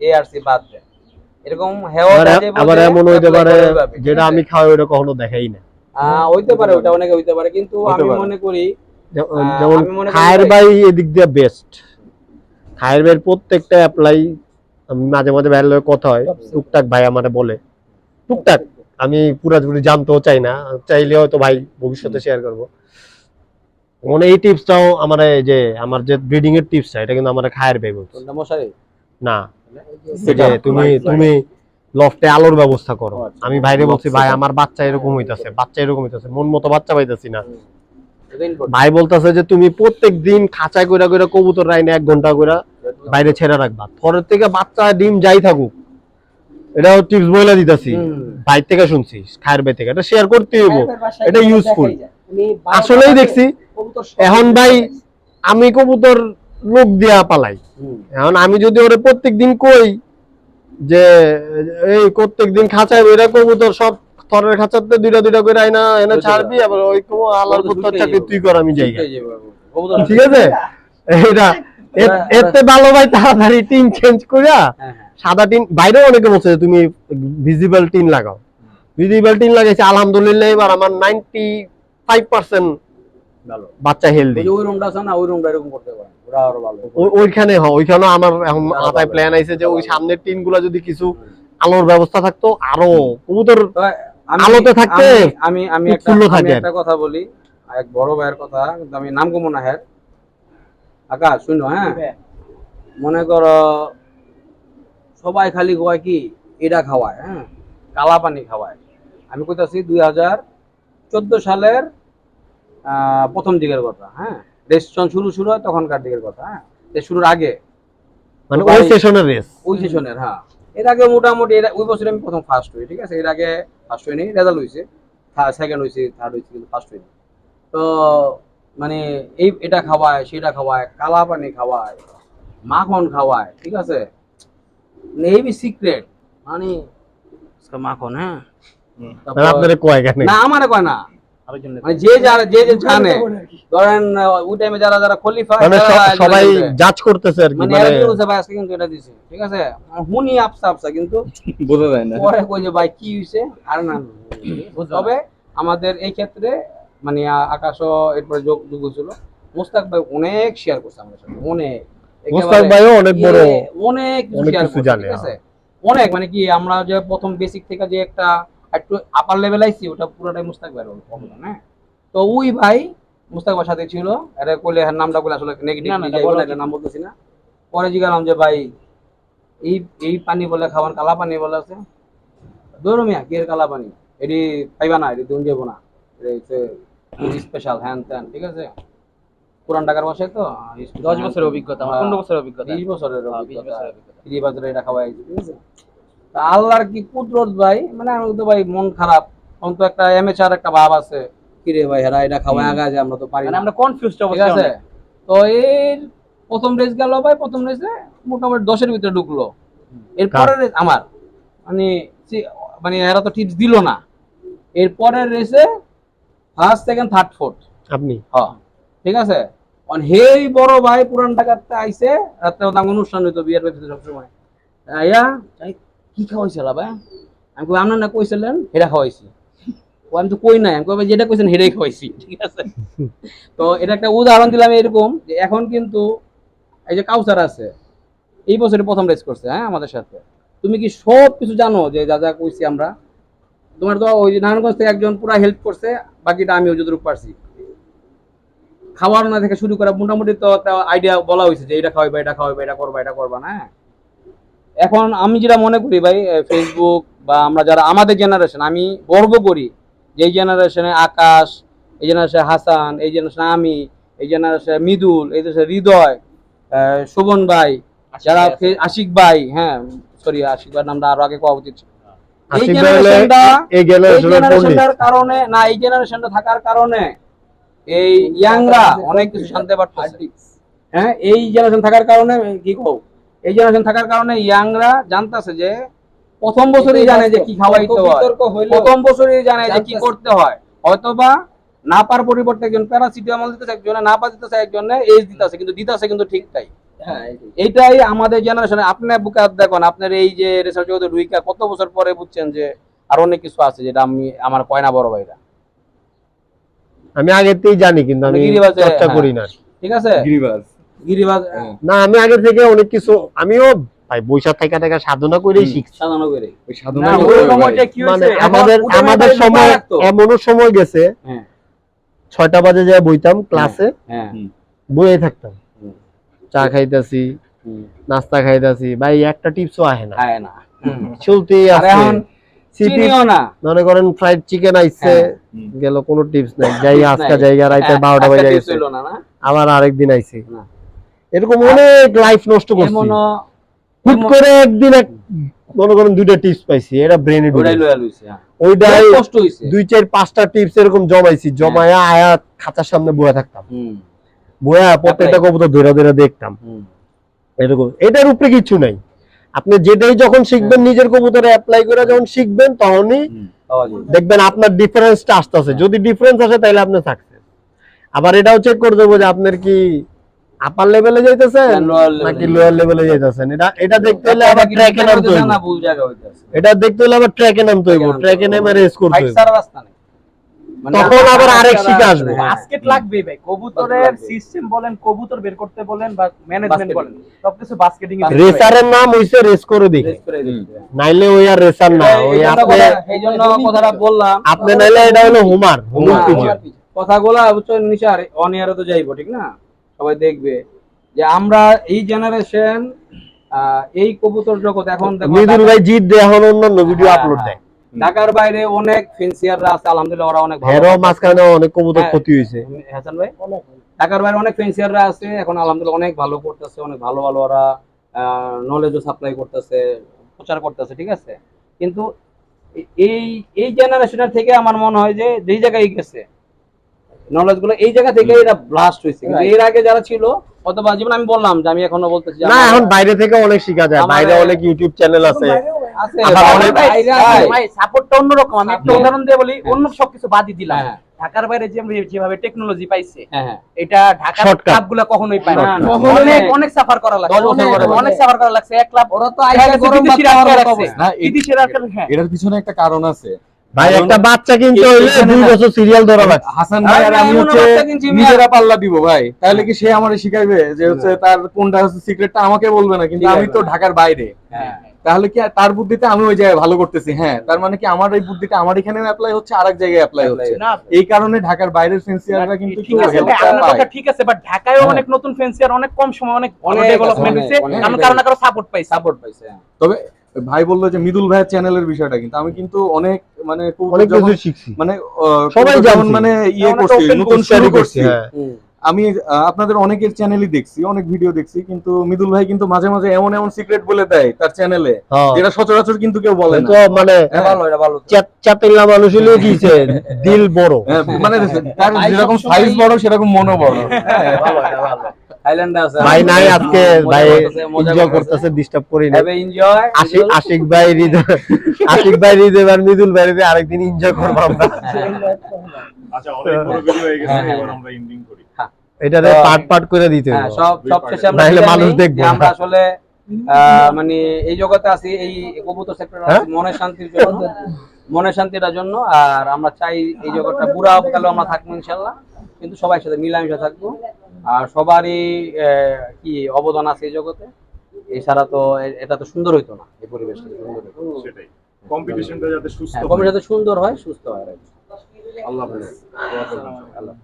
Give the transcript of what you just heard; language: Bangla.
এআরসি বাদ দেয় এরকম হেওয়া আবার এমন হইতে পারে যেটা আমি খাওয়াই ওটা কখনো দেখাই না। হইতে পারে ওটা অনেকে হইতে পারে। কিন্তু আমি মনে করি যেমন মনে খায়ের ভাই- এদিক দিয়ে বেস্ট খায়ের বাইয়ের প্রত্যেকটা অ্যাপ্লাই আমি মাঝে মাঝে ভাইয়ের কথা হয় টুকটাক ভাই আমারে বলে। টুকটাক। আমি পুরাপুরি জানতেও চাই না। চাইলে হয়তো ভাই ভবিষ্যতে শেয়ার করব। মানে এই টিপসটাও আমার এই যে আমার যে ব্রিডিং এর টিপসটা এটা কিন্তু আমার খায়ের ভাই বলছে মশারি? না। তুমি তুমি লফটে আলোর ব্যবস্থা করো। আচ্ছা। আমি ভাইরে বলছি ভাই আমার বাচ্চা এরকম হইতাছে বাচ্চা এরকম হইতাছে মন মতো বাচ্চা পাইতাছি না। ভাই বলতাছে যে তুমি প্রত্যেক দিন খাঁচায় কইরা কইরা কবুতর রাইনে এক ঘণ্টা কইরা বাইরে ছেড়ে রাখবা। পরের থেকে বাচ্চা ডিম যাই থাকুক এটাও টিপস বইলা দিতাছি। ভাই থেকে শুনছি খায়ের ভাই থেকে এটা শেয়ার করতে হইব। এটা ইউজফুল আসলেই দেখছি এখন ভাই আমি কবুতর লোক দিয়া পালাই। এখন আমি যদি ওরে প্রত্যেক দিন কই যে এই প্রত্যেক দিন খাঁচায় বেরা কবুতর সব থরের খাঁচাতে দুইটা দুইটা করে আইনা এনে ছাড়বি আবার ওই কো আল্লাহর কবুতর চাকরি তুই কর আমি যাই ঠিক আছে? এটা এতে ভালো ভাই তাড়াতাড়ি টিন চেঞ্জ কইরা হ্যাঁ, হ্যাঁ। সাদা টিন বাইরেও অনেকে বলছে তুমি ভিজিবল টিন লাগাও। ভিজিবল টিন লাগাইছে আলহামদুলিল্লাহ এবার আমার নাইনটি ফাইভ পার্সেন্ট ভালো। বাচ্চা হেলদি ওই রুমটা আছে না ওই রুমটা এরকম করতে ভালো ওইখানে হয় ওইখানে আমার এখন মাথায় প্ল্যান আইছে যে ওই সামনের টিনগুলা যদি কিছু আলোর ব্যবস্থা থাকতো আরও কবুতর আলোতে থাকতে আমি- আমি একটা কথা বলি এক বড় ভাইয়ের কথা আমি নাম কমো না হ্যাঁ আকাশ শুনো হ্যাঁ? মনে করো সবাই খালি কয় কি এটা খাওয়ায় হ্যাঁ? কালা পানি খাওয়ায়। আমি কইতাছি দুই হাজার চোদ্দ সালের আহ, প্রথম দিকের কথা হ্যাঁ? রেজিস্ট্রেশন শুরু শুরু হয় তখনকার দিকের কথা হ্যাঁ? শুরুর আগে। মানে ওই সেশনের রেস ওই সেশনের হ্যাঁ। এর আগে মোটামুটি এর ওই বছর আমি প্রথম ফার্স্ট হই ঠিক আছে? এর আগে ফার্স্ট হইনি রেজাল্ট হয়েছে সেকেন্ড হয়েছে থার্ড হয়েছে কিন্তু ফার্স্ট হইনি। তো মানে এই এটা খাওয়ায় সেটা খাওয়ায় কালা পানি খাওয়ায় মাখন খাওয়ায় ঠিক আছে? মানে এই সিক্রেট মানে আজকে মাখন হ্যাঁ? কয় কেন না আমারে কয় না। মানে যে যারা যে যে জানে ধরেন ওই টাইমে যারা যারা খলিফা মানে তারা সব- একজন সবাই জাজ করতেছে আর কি মানে মানে এরা কি বলছে ভাই আজকে কিন্তু এটা দিছে। ঠিক আছে? হুনি আপসা আপসা কিন্তু বোঝা যায় না। পরে কই যে ভাই কি হইছে? আর না তবে আমাদের এই ক্ষেত্রে মানে আ- আকাশও এরপরে যোগ যোগ হয়েছিল। মুস্তাক ভাই অনেক শেয়ার করছে আমাদের সাথে অনেক। মুস্তাক ভাইও অনেক বড় অনেক অনেক শেয়ার কিছু করছে ঠিক আছে? অনেক মানে কি আমরা যে প্রথম বেসিক থেকে যে একটা একটু আপার লেভেল আইছি ওটা পুরোটাই মুস্তাক ভাইয়ের অবদান হ্যাঁ তো ওই ভাই মুস্তাক ভাইয়ের সাথে ছিল আরে কইলে হ্যাঁ নামটা কইলে আসলে নেগেটিভ এটা নাম বলতেছি না। পরে জিজ্ঞাসলাম যে ভাই এই এই পানি বলে খাবার কালা পানি বলে আছে। ধরো মিয়া কি এর কালা পানি? এটি পাইবা না এটি দুন যাব না। স্পেশাল হ্যান ত্যান ঠিক আছে? পুরান টাকার বসে তো? দশ বছরের অভিজ্ঞতা পনেরো বছরের অভিজ্ঞতা। বিশ বছরের হ্যাঁ, অভিজ্ঞতা। এটা খাওয়াই ঠিক আছে? আল্লাহর কি কুদরত ভাই? মানে আমি তো ভাই মন খারাপ। তখন তো একটা এমএচআর একটা ভাব আছে। কিরে ভাই হেরা এটা খাওয়াই আগা যে আমরা তো পারি মানে আমরা কনফিউজ ঠিক আছে? তো এর প্রথম রেস গেল ভাই প্রথম রেসে মোটামুটি দশের ভিতরে ঢুকলো। এর পরের race আমার। মানে মানে এরা তো টিপস দিল না। এর পরের রেসে ফার্স্ট সেকেন্ড থার্ড ফোর্থ আপনি? হ্যাঁ ঠিক আছে? অন হেই বড় ভাই পুরান ঢাকাতে আইছে। তাঙ্গ অনুষ্ঠান হইতো বিয়ের বাড়িতে সবসময়। এই, কি খাওয়াইছিল ভাই আমি কই আপনার না কইছিলেন হেরা খাওয়াইছি। ও আমি তো কই নাই। আমি কই যেটা কইছেন হেরাই খাওয়াইছি। ঠিক আছে? তো এটা একটা উদাহরণ দিলাম এরকম যে এখন কিন্তু এই যে কাউসার আছে, এই বছরে প্রথম রেস করছে হ্যাঁ আমাদের সাথে। তুমি কি সব কিছু জানো যে যা যা কইছি আমরা? তোমার তো ওই যে নারায়ণগঞ্জ থেকে একজন পুরা হেল্প করছে, বাকিটা আমি যতটুকু পারছি। খাওয়ার না থেকে শুরু করা মোটামুটি তো একটা আইডিয়া বলা হয়েছে যে এটা খাওয়াইবা এটা খাওয়াইবা, এটা করবা এটা করবা না হ্যাঁ? এখন আমি যেটা মনে করি ভাই ফেসবুক বা আমরা যারা আমাদের জেনারেশন আমি গর্ব করি। যে এই জেনারেশনে আকাশ এই জেনারেশনে হাসান এই জেনারেশনে আমি এই জেনারেশনে মৃদুল এই জেনারেশনে হৃদয় শোভন ভাই যারা আশিক ভাই হ্যাঁ সরি আশিক ভাই নামটা আরও আগে কোয়া উচিত ছিল। এই জেনারেশনটা জেনারেশনটার কারণে না এই জেনারেশনটা থাকার কারণে এই ইয়াংরা অনেক কিছু জানতে পারতেছে। হ্যাঁ এই জেনারেশন থাকার কারণে কি কও এই জেনারেশন থাকার কারণে ইয়াংরা জানতাছে যে প্রথম বছরই জানে যে কি খাওয়াইতে হয়। প্রথম বছরই জানে যে কি করতে হয়। হয়তোবা না পার পরিবর্তে একজন প্যারাসিটামল দিতেছে একজনে না পা দিতেছে একজনে এজ দিতেছে কিন্তু দিতেছে কিন্তু ঠিক তাই। হ্যাঁ, এইটাই আমাদের জেনারেশনে আপনি বুকে দেখুন আপনার এই যে রেসার্চ জগতে রুইকা কত বছর পরে বুঝছেন যে আর অনেক কিছু আছে যেটা আমি আমার কয়না বড় ভাইরা। আমি আগেতেই জানি কিন্তু আমি চর্চা হ্যাঁ। করি না। ঠিক আছে? গিরিবাজ। না আমি আগে থেকে অনেক কিছু আমিও ভাই বৈশাখ থেকে থেকে সাধনা করেই শিখছি। সাজানো করে। ওই সাধনা মানে আমাদের আমাদের সময় এমনও সময় গেছে হ্যাঁ। ছয়টা বাজে যায় বইতাম ক্লাসে হ্যাঁ। বইয়ে থাকতাম। চা খাইতাছি নাস্তা খাইতাছি ভাই একটা টিপসও আহে না। খায় না। চলতেই আর আছে। মনে করেন ফ্রাইড চিকেন আইছে গেল কোনো টিপস নাই। যাই আজকা। জায়গা রাইতে হ্যাঁ, বারোটা বাজে? আবার আরেকদিন আইছি। না। এরকম অনেক লাইফ নষ্ট করছি। হুট করে একদিন এক মনে করেন দুইটা টিপস পাইছি এটা ব্রেনে লইছে হ্যাঁ। ওইটাই কষ্ট হইছে। দুই চার পাঁচটা টিপস এরকম জমাইছি জমায়া আয়া খাতার সামনে বয়ে থাকতাম। বয়া প্রত্যেকটা কবুতর ধরে ধরে দেখতাম। এরকম এটার উপরে কিছু নাই। আপনি যেটাই যখন শিখবেন নিজের কবুতরে অ্যাপ্লাই করে যখন শিখবেন তখনই দেখবেন আপনার ডিফারেন্সটা আসতেছে। যদি ডিফারেন্স আসে তাহলে আপনি সাকসেস আবার এটাও চেক করে দেবো যে আপনার কি আপার লেভেলে যাইতেছেন নাকি লোয়ার লেভেলে যাইতেছেন? এটা এটা দেখতে হলে আবার ট্র্যাকে নামতে হইব না ভুল জায়গা হইতেছে? এটা দেখতে হলে আবার ট্র্যাকে নামতে হইব ট্র্যাকে নেমে রেস করতে হইব ছাড়া রাস্তা নেই। মানে তখন আবার আরেক শিখে আসবে। হ্যাঁ। বাস্কেট লাগবেই ভাই। কবুতরের সিস্টেম বলেন কবুতর বের করতে বলেন বা ম্যানেজমেন্ট বলেন সবকিছু বাস্কেটিং এ Basket- রেসারের নাম হইছে রেস করে দেখে। Race নাইলে ওই আর রেসার না ওই জন্য আপনি কথা- এই জন্য কথাটা বললাম। আপনি নাইলে এটা হলো হুমার হুমার পিজন কথাগুলা বুঝছ নিশার অন তো যাইবো ঠিক না? সবাই দেখবে যে আমরা এই জেনারেশন এই কবুতর জগৎ এখন মৃদুল ভাই জিত দিয়ে এখন অন্যান্য ভিডিও হ্যাঁ, আপলোড দেয়। ঢাকার বাইরে অনেক ফেন্সিয়াররা আছে আলহামদুলিল্লাহ ওরা অনেক ভালো। হেরো মাঝখানে অনেক কবুতর হ্যাঁ। ক্ষতি হয়েছে। হাসান ভাই? ঢাকার বাইরে অনেক ফেন্সিয়াররা আছে এখন আলহামদুলিল্লাহ অনেক ভালো করতেছে অনেক ভালো ভালো ওরা নলেজও সাপ্লাই করতেছে প্রচার করতেছে ঠিক আছে? কিন্তু এই এই জেনারেশনের থেকে আমার মনে হয় যে যেই জায়গায় গেছে নলেজগুলো এই জায়গা থেকে এরা ব্লাস্ট হয়েছে। কিন্তু এর আগে যারা ছিল অথবা যেমন আমি বললাম যে আমি এখনও বলতেছি না এখন বাইরে থেকে অনেক শেখা যায়। বাইরে অনেক ইউটিউব চ্যানেল আছে। সাপোর্টটা অন্যরকম। আমি একটা হ্যাঁ। উদাহরণ দিয়ে বলি অন্য সবকিছু বাদই দিলাম। হ্যাঁ। ঢাকার বাইরে যে যেভাবে টেকনোলজি পাইছে হ্যাঁ হ্যাঁ। এটা ঢাকার Shortcut. ক্লাবগুলো কখনোই পায় না। অনেক অনেক। সাফার করা লাগছে। অনেক সাফার করা লাগছে। এক ক্লাব ওরা তো আইসা গরম বিদেশিরা হ্যাঁ। পিছনে একটা কারণ আছে। ভাই একটা বাচ্চা কিনতে হইলে দুই বছর সিরিয়াল ধরা হাসান ভাই আর আমি হচ্ছে। নিজেরা পাল্লা দিব ভাই। তাহলে কি সে আমারে শিখাইবে যে হচ্ছে তার কোনটা হচ্ছে সিক্রেটটা আমাকে বলবে না কিন্তু আমি তো ঢাকার বাইরে। হ্যাঁ। তাহলে কি তার বুদ্ধিতে আমি ওই জায়গায় ভালো করতেছি? হ্যাঁ তার মানে কি আমার এই বুদ্ধিটা আমার এখানে অ্যাপ্লাই হচ্ছে আরেক জায়গায় অ্যাপ্লাই হচ্ছে। এই কারণে ঢাকার বাইরের ফেন্সিয়াররা কিন্তু ঠিক আছে আপনার কথা ঠিক আছে বাট ঢাকায় হ্যাঁ। অনেক নতুন ফেন্সিয়ার অনেক কম সময় অনেক ডেভেলপমেন্ট হয়েছে। আমরা অনেক। কারও না কারও সাপোর্ট পাইছি। সাপোর্ট পাইছে হ্যাঁ। তবে ভাই বলল যে মিদুল ভাইয়ের চ্যানেলের বিষয়টা কিন্তু আমি কিন্তু অনেক মানে অনেক কিছু শিখছি। মানে সবাই যেমন মানে ইয়ে করছি নতুন শুরু করছি। হ্যাঁ। আমি আপনাদের অনেকের চ্যানেলই দেখছি অনেক ভিডিও দেখছি কিন্তু মিদুল ভাই কিন্তু মাঝে মাঝে এমন এমন সিক্রেট বলে দেয় তার চ্যানেলে হ্যাঁ। যেটা সচরাচর কিন্তু কেউ বলে না। মানে এটা ভালো এটা ভালো। চাত- চাতেল্লা মানুষ হলে কিছে দিল বড়। হ্যাঁ, মানে তার যেরকম সাইজ বড় সেরকম মনও বড়। হ্যাঁ, ভালো এটা ভালো। ভাই নাই আজকে ভাই এনজয় করতেছে। করতেছে ডিস্টার্ব করি না আশিক আশিক ভাই আশিক ভাই হৃদয় আর মিদুল ভাই আরেকদিন এনজয় করব আমরা। আচ্ছা অনেক বড় ভিডিও হয়ে গেছে হ্যাঁ, এবার আমরা এন্ডিং করি। এটারে পার্ট পার্ট করে দিতে হ্যাঁ হবে। সব সব শেষে আমরা মানুষ দেখব আমরা আসলে আহ, মানে এই জগতে আছি এই কবুতর সেক্টরে হ্যাঁ? আছি মনের শান্তির জন্য মনের শান্তিটার জন্য আর আমরা চাই এই জগৎটা বুড়া কালে আমরা থাকব ইনশাল্লাহ। কিন্তু সবাই সাথে মিলামিশা থাকব। সবারই আহ, কি অবদান আছে এই জগতে? এছাড়া তো এটা তো সুন্দর হইতো না এই পরিবেশটা সুন্দর হইতো। সেটাই। কম্পিটিশনটা যাতে সুস্থ হ্যাঁ হয়। সুন্দর হয় সুস্থ হয় আর কি। আল্লাহ হাফেজ। আল্লাহ